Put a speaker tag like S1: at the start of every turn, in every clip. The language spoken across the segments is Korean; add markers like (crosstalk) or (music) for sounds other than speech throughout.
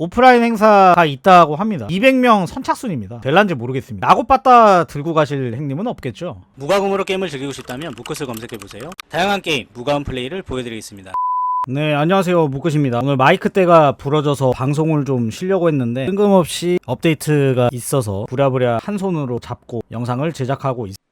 S1: 오프라인 행사가 있다고 합니다. 200명 선착순입니다. 될란지 모르겠습니다. 나고빠따 들고 가실 행님은 없겠죠?
S2: 무과금으로 게임을 즐기고 싶다면 무컷을 검색해보세요. 다양한 게임, 무과금 플레이를 보여드리겠습니다.
S1: 네, 안녕하세요. 무끝입니다. 오늘 마이크 대가 부러져서 방송을 좀 쉬려고 했는데 뜬금없이 업데이트가 있어서 부랴부랴 한 손으로 잡고 영상을 제작하고 있습니다.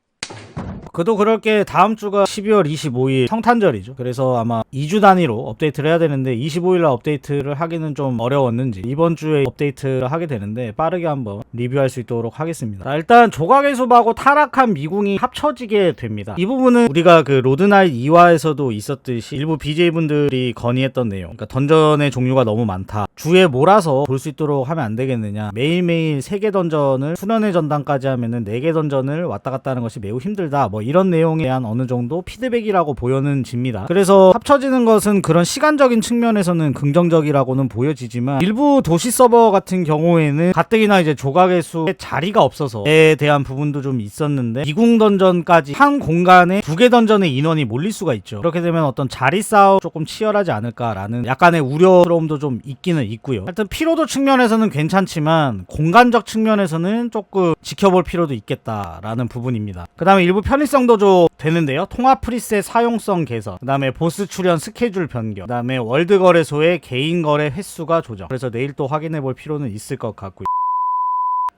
S1: 그도 그럴 게 다음 주가 12월 25일 성탄절이죠. 그래서 아마 2주 단위로 업데이트를 해야 되는데 25일 날 업데이트를 하기는 좀 어려웠는지 이번 주에 업데이트를 하게 되는데 빠르게 한번 리뷰할 수 있도록 하겠습니다. 자, 일단 조각의 숲하고 타락한 미궁이 합쳐지게 됩니다. 이 부분은 우리가 그 로드나잇 2화에서도 있었듯이 일부 BJ분들이 건의했던 내용. 그러니까 던전의 종류가 너무 많다. 주에 몰아서 볼 수 있도록 하면 안 되겠느냐. 매일매일 3개 던전을 수련의 전당까지 하면은 4개 던전을 왔다 갔다 하는 것이 매우 힘들다. 뭐 이런 내용에 대한 어느 정도 피드백이라고 보여집니다. 그래서 합쳐지는 것은 그런 시간적인 측면에서는 긍정적이라고는 보여지지만 일부 도시 서버 같은 경우에는 가뜩이나 이제 조각의 수에 자리가 없어서에 대한 부분도 좀 있었는데 이궁 던전까지 한 공간에 두 개 던전의 인원이 몰릴 수가 있죠. 그렇게 되면 어떤 자리 싸움 조금 치열하지 않을까라는 약간의 우려스러움도 좀 있기는 있고요. 하여튼 피로도 측면에서는 괜찮지만 공간적 측면에서는 조금 지켜볼 필요도 있겠다라는 부분입니다. 그 다음에 일부 편의성 도 좀 되는데요. 통합 프리셋 사용성 개선, 그 다음에 보스 출연 스케줄 변경, 그 다음에 월드 거래소의 개인 거래 횟수가 조정. 그래서 내일 또 확인해 볼 필요는 있을 것 같고요.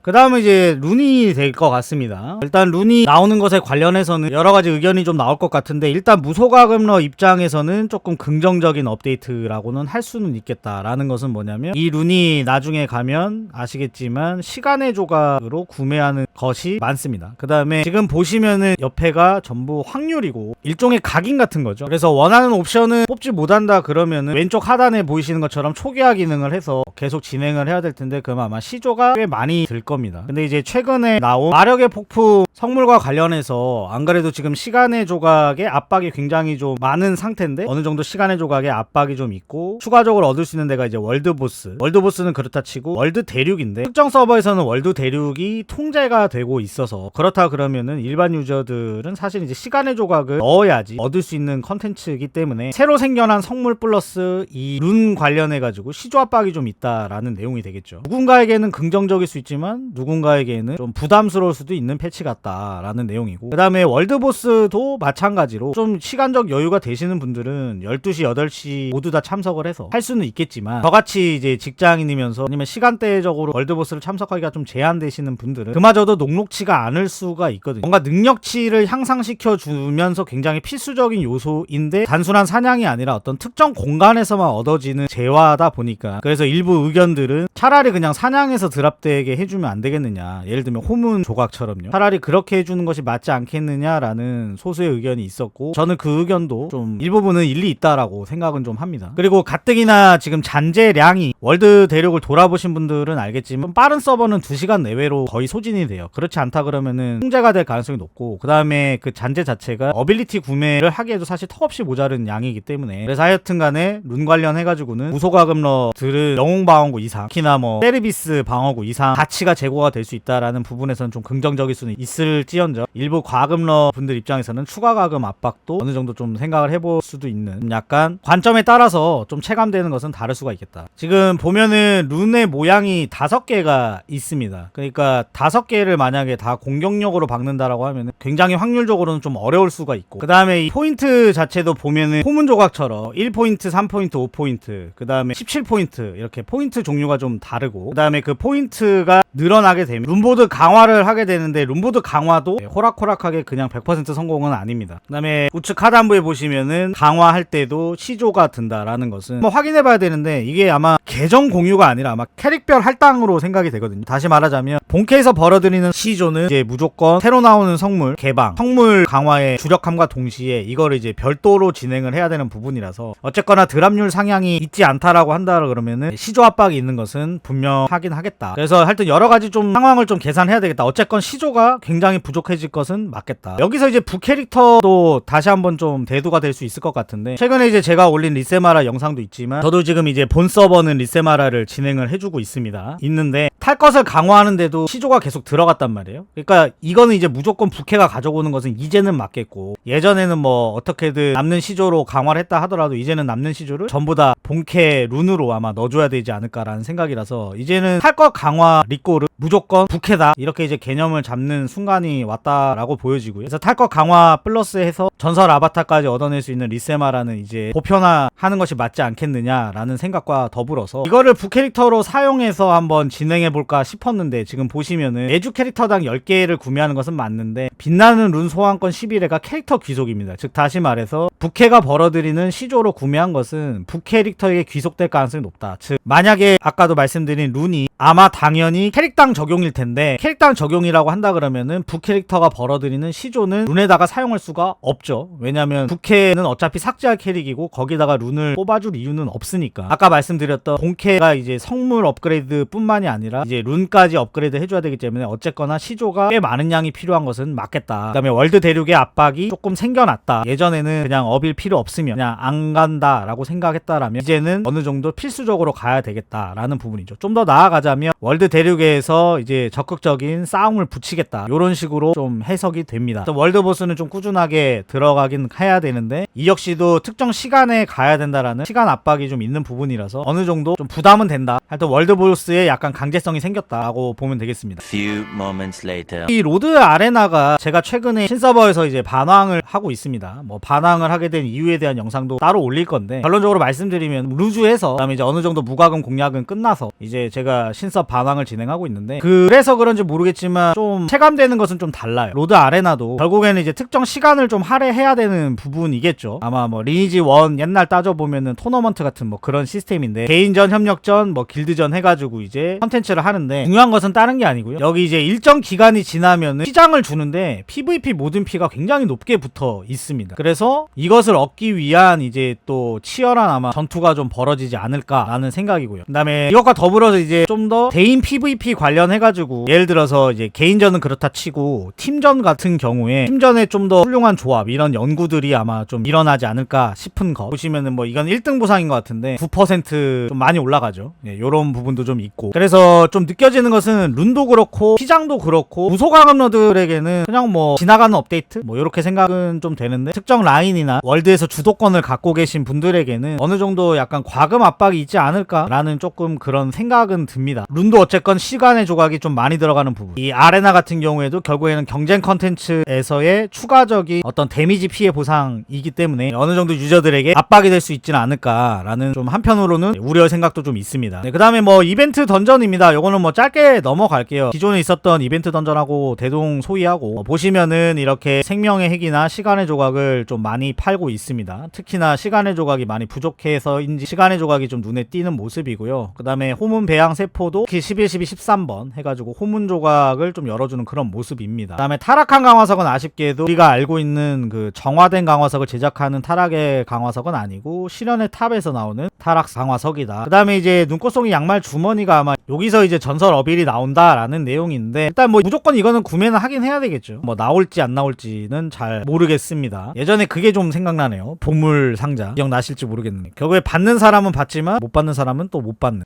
S1: 그 다음에 이제 룬이 될 것 같습니다. 일단 룬이 나오는 것에 관련해서는 여러 가지 의견이 좀 나올 것 같은데 일단 무소가금러 입장에서는 조금 긍정적인 업데이트라고는 할 수는 있겠다라는 것은 뭐냐면 이 룬이 나중에 가면 아시겠지만 시간의 조각으로 구매하는 것이 많습니다. 그 다음에 지금 보시면은 옆에가 전부 확률이고 일종의 각인 같은 거죠. 그래서 원하는 옵션을 뽑지 못한다 그러면은 왼쪽 하단에 보이시는 것처럼 초기화 기능을 해서 계속 진행을 해야 될 텐데 그럼 아마 시조가 꽤 많이 들 겁니다. 근데 이제 최근에 나온 마력의 폭풍 성물과 관련해서 안 그래도 지금 시간의 조각의 압박이 굉장히 좀 많은 상태인데 어느 정도 시간의 조각의 압박이 좀 있고 추가적으로 얻을 수 있는 데가 이제 월드 보스. 월드 보스는 그렇다 치고 월드 대륙인데 특정 서버에서는 월드 대륙이 통제가 되고 있어서 그렇다 그러면은 일반 유저들은 사실 이제 시간의 조각을 넣어야지 얻을 수 있는 컨텐츠이기 때문에 새로 생겨난 성물 플러스 이 룬 관련해 가지고 시조 압박이 좀 있다라는 내용이 되겠죠. 누군가에게는 긍정적일 수 있지만 누군가에게는 좀 부담스러울 수도 있는 패치 같다라는 내용이고 그 다음에 월드보스도 마찬가지로 좀 시간적 여유가 되시는 분들은 12시 8시 모두 다 참석을 해서 할 수는 있겠지만 저같이 이제 직장인이면서 아니면 시간대적으로 월드보스를 참석하기가 좀 제한되시는 분들은 그마저도 녹록치가 않을 수가 있거든요. 뭔가 능력치를 향상시켜 주면서 굉장히 필수적인 요소인데 단순한 사냥이 아니라 어떤 특정 공간에서만 얻어지는 재화다 보니까 그래서 일부 의견들은 차라리 그냥 사냥에서 드랍되게 해주면 안 되겠느냐. 예를 들면 호문 조각처럼요. 차라리 그렇게 해주는 것이 맞지 않겠느냐라는 소수의 의견이 있었고 저는 그 의견도 좀 일부분은 일리 있다라고 생각은 좀 합니다. 그리고 가뜩이나 지금 잔재량이 월드 대륙을 돌아보신 분들은 알겠지만 빠른 서버는 2시간 내외로 거의 소진이 돼요. 그렇지 않다 그러면은 통제가 될 가능성이 높고 그 다음에 그 잔재 자체가 어빌리티 구매를 하기에도 사실 턱없이 모자른 양이기 때문에 그래서 하여튼 간에 룬 관련해가지고는 무소가금러들은 영웅 방어구 이상 특히나 뭐 세르비스 방어구 이상 가치가 제고가 될 수 있다라는 부분에서는 좀 긍정적일 수는 있을지언정 일부 과금러 분들 입장에서는 추가 과금 압박도 어느 정도 좀 생각을 해볼 수도 있는 약간 관점에 따라서 좀 체감되는 것은 다를 수가 있겠다. 지금 보면은 룬의 모양이 다섯 개가 있습니다. 그러니까 다섯 개를 만약에 다 공격력으로 박는다라고 하면은 굉장히 확률적으로는 좀 어려울 수가 있고 그 다음에 이 포인트 자체도 보면은 호문 조각처럼 1포인트 3포인트 5포인트 그 다음에 17포인트 이렇게 포인트 종류가 좀 다르고 그 다음에 그 포인트가 늘 어나게 되면 룸보드 강화를 하게 되는데 룸보드 강화도 호락호락하게 그냥 100% 성공은 아닙니다. 그다음에 우측 하단부에 보시면은 강화할 때도 시조가 든다라는 것은 한번 확인해 봐야 되는데 이게 아마 계정 공유가 아니라 아마 캐릭별 할당으로 생각이 되거든요. 다시 말하자면 본캐에서 벌어들이는 시조는 이제 무조건 새로 나오는 성물 개방, 성물 강화의 주력함과 동시에 이거를 이제 별도로 진행을 해야 되는 부분이라서 어쨌거나 드랍률 상향이 있지 않다라고 한다 그러면은 시조 압박이 있는 것은 분명하긴 하겠다. 그래서 하여튼 여러 가지 좀 상황을 좀 계산해야 되겠다. 어쨌건 시조가 굉장히 부족해질 것은 맞겠다. 여기서 이제 부캐릭터도 다시 한번 좀 대두가 될 수 있을 것 같은데 최근에 이제 제가 올린 리세마라 영상도 있지만 저도 지금 이제 본 서버는 리세마라를 진행을 해주고 있습니다. 있는데 탈 것을 강화하는데도 시조가 계속 들어갔단 말이에요. 그러니까 이거는 이제 무조건 부캐가 가져오는 것은 이제는 맞겠고 예전에는 뭐 어떻게든 남는 시조로 강화를 했다 하더라도 이제는 남는 시조를 전부 다 본캐 룬으로 아마 넣어줘야 되지 않을까라는 생각이라서 이제는 탈 것 강화 리꼬르 무조건 부캐다 이렇게 이제 개념을 잡는 순간이 왔다라고 보여지고요. 그래서 탈 것 강화 플러스해서 전설 아바타까지 얻어낼 수 있는 리세마라는 이제 보편화하는 것이 맞지 않겠느냐라는 생각과 더불어서 이거를 부캐릭터로 사용해서 한번 진행해 볼까 싶었는데 지금 보시면은 매주 캐릭터당 10개를 구매하는 것은 맞는데 빛나는 룬 소환권 11회가 캐릭터 귀속입니다. 즉 다시 말해서 부캐가 벌어들이는 시조로 구매한 것은 부캐릭터에게 귀속될 가능성이 높다. 즉 만약에 아까도 말씀드린 룬이 아마 당연히 캐릭당 적용일 텐데 캐릭당 적용이라고 한다 그러면은 부캐릭터가 벌어들이는 시조는 룬에다가 사용할 수가 없죠. 왜냐면 부캐는 어차피 삭제할 캐릭이고 거기다가 룬을 뽑아줄 이유는 없으니까. 아까 말씀드렸던 본캐가 이제 성물 업그레이드 뿐만이 아니라 이제 룬까지 업그레이드 해줘야 되기 때문에 어쨌거나 시조가 꽤 많은 양이 필요한 것은 맞겠다. 그 다음에 월드 대륙의 압박이 조금 생겨났다. 예전에는 그냥 어빌 필요 없으면 그냥 안 간다 라고 생각했다라면 이제는 어느 정도 필수적으로 가야 되겠다라는 부분이죠. 좀 더 나아가 자면 월드 대륙에서 이제 적극적인 싸움을 붙이겠다. 이런 식으로 좀 해석이 됩니다. 또 월드 보스는 좀 꾸준하게 들어가긴 해야 되는데 이 역시도 특정 시간에 가야 된다라는 시간 압박이 좀 있는 부분이라서 어느 정도 좀 부담은 된다. 하여튼 월드 보스에 약간 강제성이 생겼다라고 보면 되겠습니다.
S3: Few moments later.
S1: 이 로드 아레나가 제가 최근에 신서버에서 이제 반황을 하고 있습니다. 뭐 반황을 하게 된 이유에 대한 영상도 따로 올릴 건데 결론적으로 말씀드리면 루즈에서 그다음에 이제 어느 정도 무과금 공략은 끝나서 이제 제가 신서 반황을 진행하고 있는데 그래서 그런지 모르겠지만 좀 체감되는 것은 좀 달라요. 로드 아레나도 결국에는 이제 특정 시간을 좀 할애해야 되는 부분이겠죠. 아마 뭐 리니지 1 옛날 따져 보면은 토너먼트 같은 뭐 그런 시스템인데 개인전, 협력전, 뭐 길 드전 해가지고 이제 컨텐츠를 하는데 중요한 것은 다른 게 아니고요. 여기 이제 일정 기간이 지나면은 시장을 주는데 PVP 모든 피가 굉장히 높게 붙어 있습니다. 그래서 이것을 얻기 위한 이제 또 치열한 아마 전투가 좀 벌어지지 않을까라는 생각이고요. 그다음에 이것과 더불어서 이제 좀더 대인 PVP 관련해가지고 예를 들어서 이제 개인전은 그렇다 치고 팀전 같은 경우에 팀전에 좀 더 훌륭한 조합 이런 연구들이 아마 좀 일어나지 않을까 싶은 거 보시면은 뭐 이건 1등 보상인 것 같은데 9%좀 많이 올라가죠. 예, 요런 부분도 좀 있고 그래서 좀 느껴지는 것은 룬도 그렇고 시장도 그렇고 무소강업러들에게는 그냥 뭐 지나가는 업데이트 뭐 이렇게 생각은 좀 되는데 특정 라인이나 월드에서 주도권을 갖고 계신 분들에게는 어느 정도 약간 과금 압박이 있지 않을까라는 조금 그런 생각은 듭니다. 룬도 어쨌건 시간의 조각이 좀 많이 들어가는 부분. 이 아레나 같은 경우에도 결국에는 경쟁 컨텐츠에서의 추가적인 어떤 데미지 피해 보상이기 때문에 어느 정도 유저들에게 압박이 될 수 있지는 않을까라는 좀 한편으로는 우려의 생각도 좀 있습니다. 네, 그 다음에 뭐 이벤트 던전입니다. 요거는 뭐 짧게 넘어갈게요. 기존에 있었던 이벤트 던전하고 대동 소이하고 어, 보시면은 이렇게 생명의 핵이나 시간의 조각을 좀 많이 팔고 있습니다. 특히나 시간의 조각이 많이 부족해서인지 시간의 조각이 좀 눈에 띄는 모습이고요. 그 다음에 호문 배양 세포도 특히 11, 12, 13번 해가지고 호문 조각을 좀 열어주는 그런 모습입니다. 그 다음에 타락한 강화석은 아쉽게도 우리가 알고 있는 그 정화된 강화석을 제작하는 타락의 강화석은 아니고 실현의 탑에서 나오는 타락 강화석이다. 그 다음에 이제 눈꽃송이 양말 주머니가 아마 여기서 이제 전설 어빌이 나온다라는 내용인데 일단 뭐 무조건 이거는 구매는 하긴 해야 되겠죠. 뭐 나올지 안 나올지는 잘 모르겠습니다. 예전에 그게 좀 생각나네요. 보물 상자 기억나실지 모르겠는데 결국에 받는 사람은 받지만 못 받는 사람은 또 못 받는.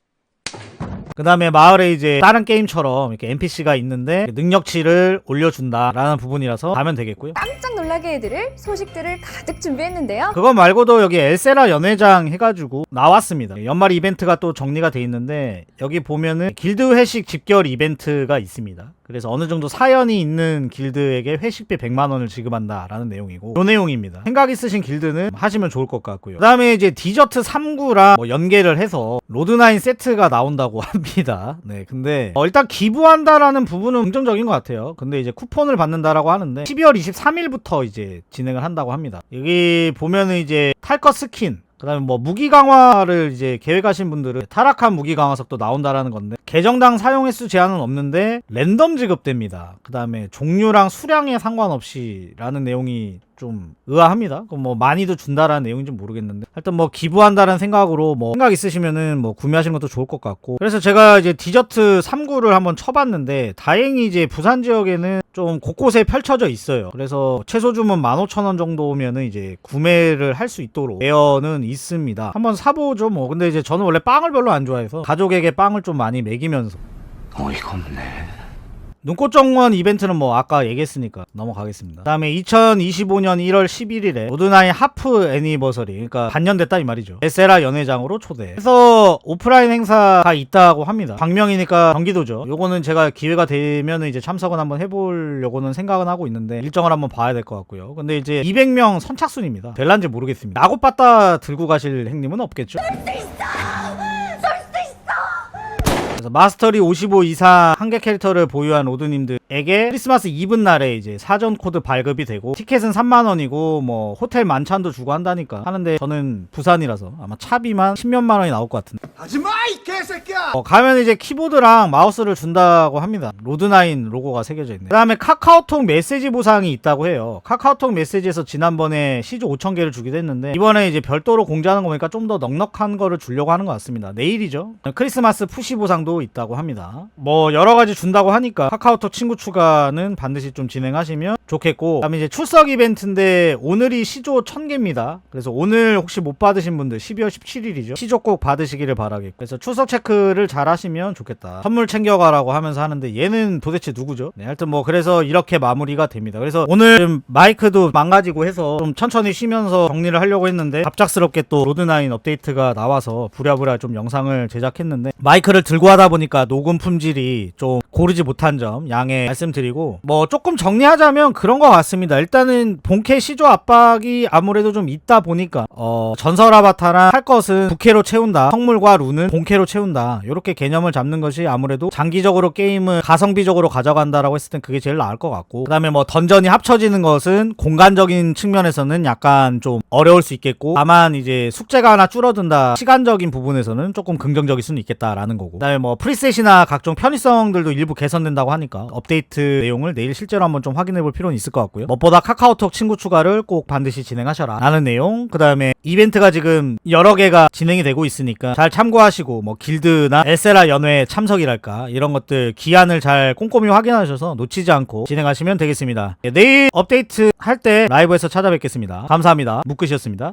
S1: 그 다음에 마을에 이제 다른 게임처럼 이렇게 NPC가 있는데 능력치를 올려준다라는 부분이라서 가면 되겠고요.
S4: 깜짝 놀라게 해드릴 소식들을 가득 준비했는데요.
S1: 그거 말고도 여기 엘세라 연회장 해가지고 나왔습니다. 연말 이벤트가 또 정리가 돼 있는데 여기 보면은 길드 회식 집결 이벤트가 있습니다. 그래서 어느 정도 사연이 있는 길드에게 회식비 100만 원을 지급한다라는 내용이고 요 내용입니다. 생각 있으신 길드는 하시면 좋을 것 같고요. 그다음에 이제 디저트 3구랑 뭐 연계를 해서 로드9 세트가 나온다고 (laughs) 합니다. 네, 근데 어, 일단 기부한다라는 부분은 긍정적인 것 같아요. 근데 이제 쿠폰을 받는다라고 하는데 12월 23일부터 이제 진행을 한다고 합니다. 여기 보면은 이제 탈것 스킨 그다음에 뭐 무기 강화를 이제 계획하신 분들은 타락한 무기 강화석도 나온다라는 건데 계정당 사용 횟수 제한은 없는데 랜덤 지급됩니다. 그다음에 종류랑 수량에 상관없이라는 내용이 좀 의아합니다. 그럼 뭐 많이도 준다라는 내용인지 모르겠는데 하여튼 뭐 기부한다라는 생각으로 뭐 생각 있으시면은 뭐 구매하시는 것도 좋을 것 같고 그래서 제가 이제 디저트 3구를 한번 쳐봤는데 다행히 이제 부산 지역에는 좀 곳곳에 펼쳐져 있어요. 그래서 최소 주문 15,000원 정도면은 이제 구매를 할 수 있도록 되어는 있습니다. 한번 사보죠 뭐. 근데 이제 저는 원래 빵을 별로 안 좋아해서 가족에게 빵을 좀 많이 먹이면서
S3: 어이가 없네.
S1: 눈꽃 정원 이벤트는 뭐 아까 얘기했으니까 넘어가겠습니다. 그다음에 2025년 1월 11일에 로드나인 하프 애니버서리 그러니까 반년 됐다 이 말이죠. 에세라 연회장으로 초대. 해서 오프라인 행사가 있다고 합니다. 광명이니까 경기도죠. 요거는 제가 기회가 되면 이제 참석은 한번 해보려고는 생각은 하고 있는데 일정을 한번 봐야 될 것 같고요. 근데 이제 200명 선착순입니다. 될란지 모르겠습니다. 나고빠따 들고 가실 행님은 없겠죠? 그래서 마스터리 55 이상 한 개 캐릭터를 보유한 로드님들에게 크리스마스 이브 날에 이제 사전 코드 발급이 되고 티켓은 3만 원이고 뭐 호텔 만찬도 주고 한다니까 하는데 저는 부산이라서 아마 차비만 10몇만 원이 나올 것 같은데
S5: 하지마 이 개새끼야!
S1: 어, 가면 이제 키보드랑 마우스를 준다고 합니다. 로드나인 로고가 새겨져 있네. 그 다음에 카카오톡 메시지 보상이 있다고 해요. 카카오톡 메시지에서 지난번에 시조 5천 개를 주기도 했는데 이번에 이제 별도로 공지하는 거 보니까 좀 더 넉넉한 거를 주려고 하는 것 같습니다. 내일이죠. 크리스마스 푸시 보상도 있다고 합니다. 뭐 여러 가지 준다고 하니까 카카오톡 친구 추가는 반드시 좀 진행하시면 좋겠고 그다음에 이제 출석 이벤트인데 오늘이 시조 1000개입니다. 그래서 오늘 혹시 못 받으신 분들 12월 17일이죠. 시조 꼭 받으시기를 바라겠고 그래서 출석 체크를 잘 하시면 좋겠다. 선물 챙겨가라고 하면서 하는데 얘는 도대체 누구죠? 네, 하여튼 뭐 그래서 이렇게 마무리가 됩니다. 그래서 오늘 좀 마이크도 망가지고 해서 좀 천천히 쉬면서 정리를 하려고 했는데 갑작스럽게 또 로드나인 업데이트가 나와서 부랴부랴 좀 영상을 제작했는데 마이크를 들고 하다 보니까 녹음 품질이 좀 고르지 못한 점 양해 말씀드리고 뭐 조금 정리하자면 그런 것 같습니다. 일단은 본캐 시조 압박이 아무래도 좀 있다 보니까 어 전설 아바타랑 할 것은 부캐로 채운다. 성물과 룬은 본캐로 채운다. 이렇게 개념을 잡는 것이 아무래도 장기적으로 게임을 가성비적으로 가져간다라고 했을 땐 그게 제일 나을 것 같고 그다음에 뭐 던전이 합쳐지는 것은 공간적인 측면에서는 약간 좀 어려울 수 있겠고 다만 이제 숙제가 하나 줄어든다 시간적인 부분에서는 조금 긍정적일 수는 있겠다라는 거고 그다음에 뭐 프리셋이나 각종 편의성들도 일부 개선된다고 하니까 업데이트 내용을 내일 실제로 한번 좀 확인해 볼 필요 는 있을 것 같고요. 무엇보다 카카오톡 친구 추가를 꼭 반드시 진행하셔라. 라는 내용. 그 다음에 이벤트가 지금 여러 개가 진행이 되고 있으니까 잘 참고하시고 뭐 길드나 에세라 연회 참석이랄까 이런 것들 기한을 잘 꼼꼼히 확인하셔서 놓치지 않고 진행하시면 되겠습니다. 예, 내일 업데이트 할 때 라이브에서 찾아뵙겠습니다. 감사합니다. 묵크시였습니다